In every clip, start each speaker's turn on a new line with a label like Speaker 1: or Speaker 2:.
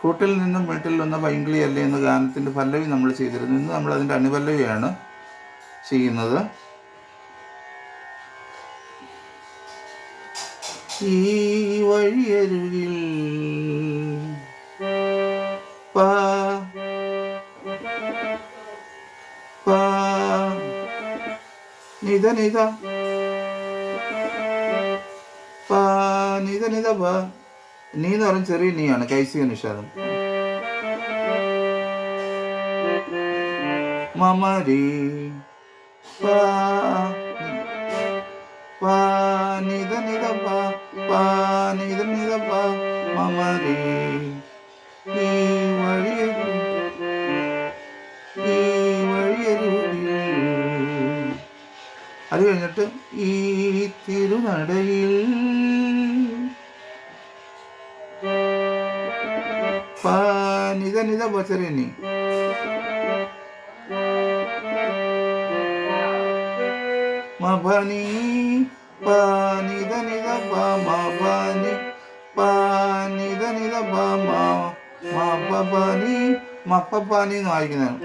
Speaker 1: കൂട്ടിൽ നിന്നും വീട്ടിൽ വന്ന പൈങ്കിളി അല്ലേ എന്ന ഗാനത്തിന്റെ പല്ലവി നമ്മൾ ചെയ്തിരുന്നു. ഇന്ന് നമ്മൾ അതിന്റെ അനുപല്ലവിയാണ് ചെയ്യുന്നത്. ഈ വഴിയരുകിൽ പാ പാ നിത നിത പാ നിത നിത പാ. നീ എന്ന് പറഞ്ഞ ചെറിയ നീയാണ് കൈസിക നിഷാദം മമരി പാ അത് കഴിഞ്ഞിട്ട് ഈ തിരുനടയിൽ നിത നിത ബച്ചറിനി മഭനി പാ നിത നിത പാ മഭനി പാ നിത നിത പാ മപ്പനി മപ്പനി എന്ന് വായിക്കുന്നതാണ്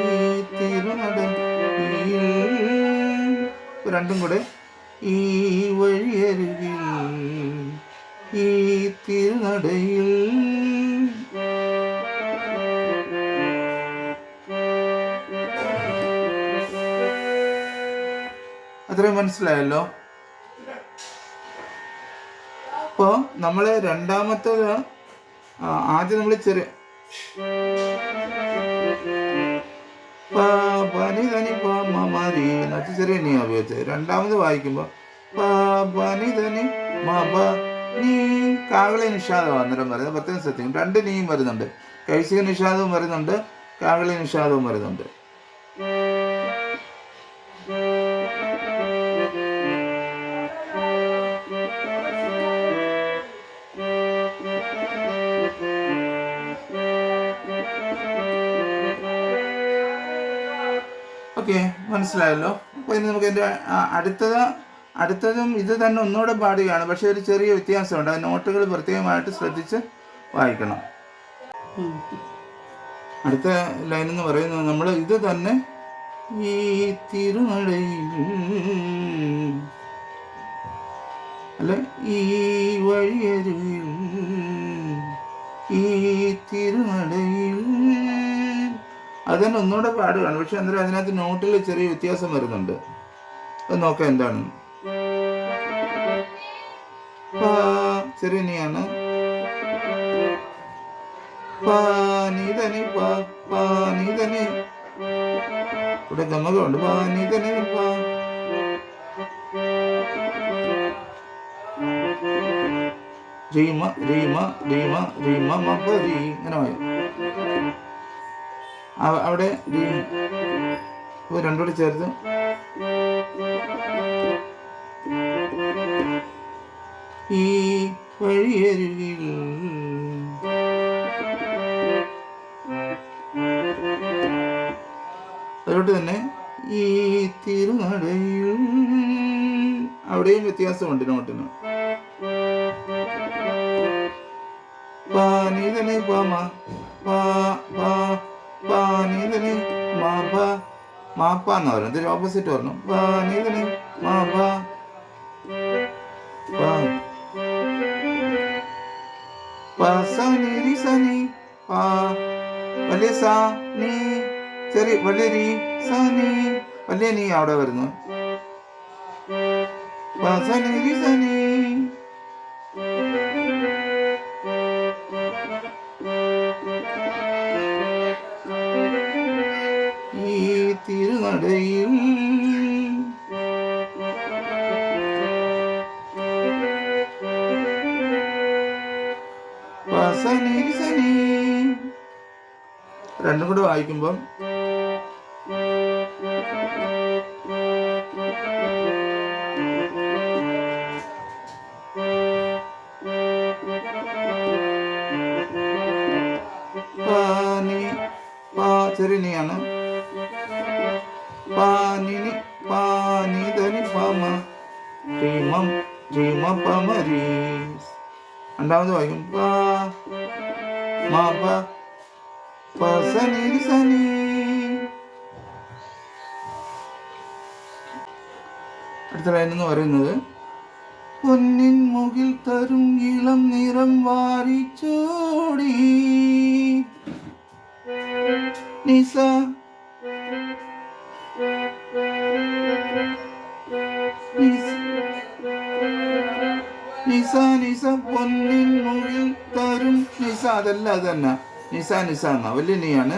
Speaker 1: ഈ തിരുനട രണ്ടും കൂടെ ഈ വഴിയരുകിൽ ഈ തിരുനടയിൽ അത്രയും മനസ്സിലായല്ലോ? അപ്പോ നമ്മൾ രണ്ടാമത്തത് ആദ്യം നമ്മൾ ചെറിയ ചെറിയ നീ ഉപയോഗിച്ചത് രണ്ടാമത് വായിക്കുമ്പോൾ പനി ധനി മ നീ കാകളി നിഷാദം അന്നേരം വരുന്നത് പ്രത്യേകം സത്യം രണ്ട് നീയും വരുന്നുണ്ട്. കൈസിക നിഷാദവും വരുന്നുണ്ട്. കാകളി നിഷാദവും വരുന്നുണ്ട്. മനസ്സിലായല്ലോ. അപ്പോൾ ഇനി നമുക്ക് എന്റെ അടുത്തത് അടുത്തതും ഇത് തന്നെ ഒന്നുകൂടെ പാടുകയാണ്. പക്ഷേ ഒരു ചെറിയ വ്യത്യാസമുണ്ട്. ആ നോട്ടുകൾ പ്രത്യേകമായിട്ട് ശ്രദ്ധിച്ച് വായിക്കണം. അടുത്ത ലൈൻ എന്ന് പറയുന്നത് നമ്മൾ ഇത് തന്നെ ഈ തിരുനടയിൽ അല്ല? ഈ വഴിയരുവിൽ ഈ തിരുനടയിൽ അത് തന്നെ ഒന്നുകൂടെ പാടുകയാണ്. പക്ഷെ അന്നേരം അതിനകത്ത് നോട്ടിൽ ചെറിയ വ്യത്യാസം വരുന്നുണ്ട്. അത് നോക്കാം എന്താണ്. പാ ചെറിയ നീയാണ് പാ ഇവിടെ ഗമകമുണ്ട് പാ നീ തന്നെ പാ റീമ റീമ റീമ റീമ ഇങ്ങനെ പോയി. അവിടെ രണ്ടുകൂടി ചേർത്ത്. ഈ വഴിയരുകിൽ. അതുകൊണ്ട് തന്നെ ഈ തിരുനടയിൽ അവിടെയും വ്യത്യാസമുണ്ട് നോട്ടിന്. പാനീതനെ പാമ പാ പാ പാനീതനെ മാ മാപ്പ എന്ന് പറയുന്നത് ഓപ്പോസിറ്റ് പറഞ്ഞു പാനീതനെ മാ പാ വലിയ സാ നീ ചെറിയ വലിയ രീ സാ നീ വലിയ നീ അവിടെ വരുന്നു. ഈ സനി. രണ്ടും കൂടെ വായിക്കുമ്പം ചെറിയ നീയാണ് പാനിനി പാനിതനി പമ ഭീമം ഭീമ പമരീ രണ്ടാമത് വായിക്കും. പാ മാ പ പ സനി അടുത്ത ലൈൻ എന്ന് പറയുന്നത് പൊന്നിൻ മുകിൽ തരും ഇളം നിറം വാരിച്ചോടി നിസ. നിസ. നിസ പൊന്നിൻ മുകിൽ തരും. നിസ അതല്ല അത് തന്നെ നിസ നിസ എന്നാ വലിയ നീയാണ്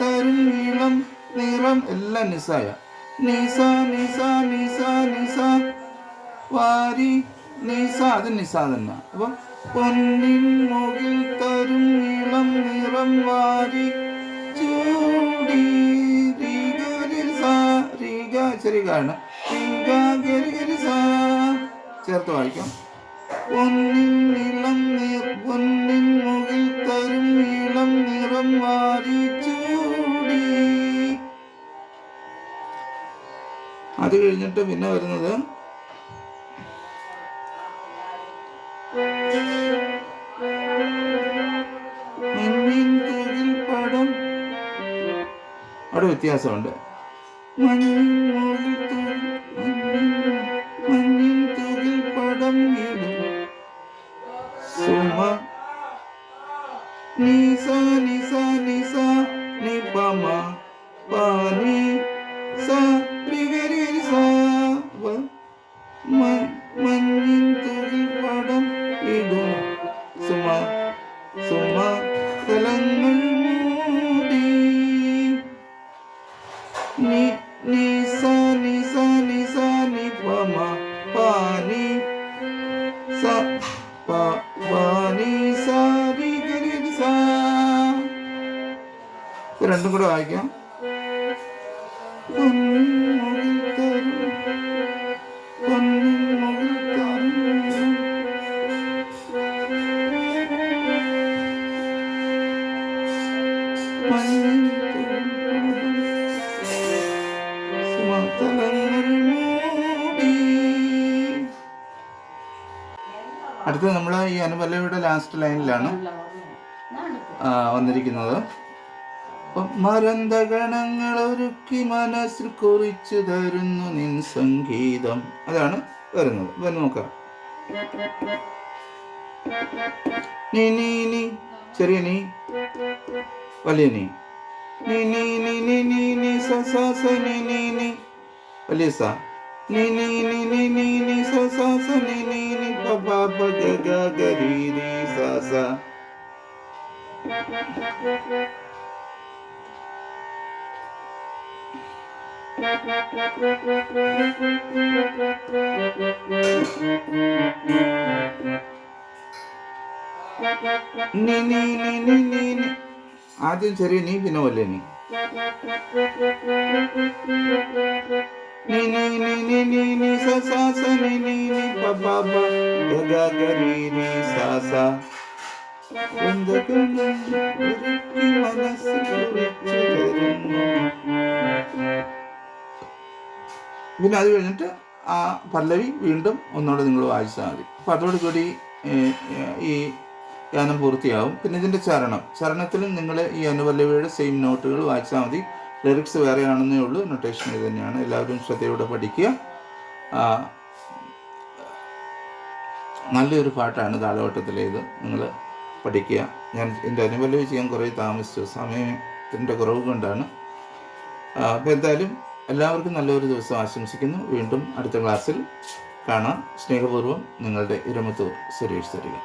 Speaker 1: തരും ഇളം നിറം എല്ലാം നിസായ. നിസ നിസ നിസ നിസ. വാരി നിസ അത് നിസ തന്നെ. അപ്പൊ പൊന്നിൻ മുകിൽ തരും നീളം നിറം വാരി. ചൂടി ചെറിയ കാരണം ചേർത്ത് വായിക്കാം. പൊന്നിൻ ഇളം നിർ പൊന്നിൻ മുകിൽ തരും ഇളം നിറം മാറി ചൂടി. അത് കഴിഞ്ഞിട്ട് പിന്നെ വരുന്നത് അവിടെ വ്യത്യാസമുണ്ട്. മഞ്ഞിൻ തൊഴിൽ പടം അവിടെ വ്യത്യാസമുണ്ട് മഞ്ഞിൻ മുകിൽ തൂകിൽ മഞ്ഞിൻ മഞ്ഞിൻ തൂകിൽ പടം വീടും സുമ നിസ നിസ നിസ നിപമ പാനി സ രിഗരി സ വ മ- മഞ്ഞിൻ തൂകിൽ പടം ഇടും. സുമ സുമ രണ്ടും കൂടെ വായിക്കാം. അടുത്തത് നമ്മൾ ഈ അനുപല്ലവിയുടെ ലാസ്റ്റ് ലൈനിലാണ് വന്നിരിക്കുന്നത്. അപ്പം മരന്തഗണങ്ങൾ ഒരുക്കി മനസ്സിൽ കുറിച്ചു തരുന്നു നിൻ സംഗീതം അതാണ് വരുന്നത് വരുന്ന നോക്കാം നീ നീ നീ ചെറിയ നീ വലിയ നീ നീ നീ നീ നീ സ സ സ നീ നീ വലിയ സ നീ നീ നീ നീ നീ സ സ സ നീ നീ സ സ നീ നീ നീ നീ നീ നീ ആദ്യം ചെറിയ നീ പിന്നെ അത് കഴിഞ്ഞിട്ട് ആ പല്ലവി വീണ്ടും ഒന്നുകൂടെ നിങ്ങൾ വായിച്ചാൽ മതി. അപ്പം അതോടുകൂടി ഈ ഗാനം പൂർത്തിയാവും. പിന്നെ ഇതിന്റെ ചരണം. ചരണത്തിലും നിങ്ങൾ ഈ അനുപല്ലവിയുടെ സെയിം നോട്ടുകൾ വായിച്ചാൽ മതി. ലിറിക്സ് വേറെ ആണെന്നേ ഉള്ളൂ. നൊട്ടേഷൻ ഇത് തന്നെയാണ്. എല്ലാവരും ശ്രദ്ധയോടെ പഠിക്കുക. നല്ലൊരു പാട്ടാണ് താളവട്ടത്തിലേത് നിങ്ങൾ പഠിക്കുക. ഞാൻ എന്റെ അനുപല്ലവി ചെയ്യാൻ കുറേ താമസിച്ചു. സമയത്തിന്റെ കുറവ് കൊണ്ടാണ്. അപ്പോൾ എന്തായാലും എല്ലാവർക്കും നല്ലൊരു ദിവസം ആശംസിക്കുന്നു. വീണ്ടും അടുത്ത ക്ലാസ്സിൽ കാണാം. സ്നേഹപൂർവം നിങ്ങളുടെ ഇരമത്തൂർ സുരേഷ് തരിക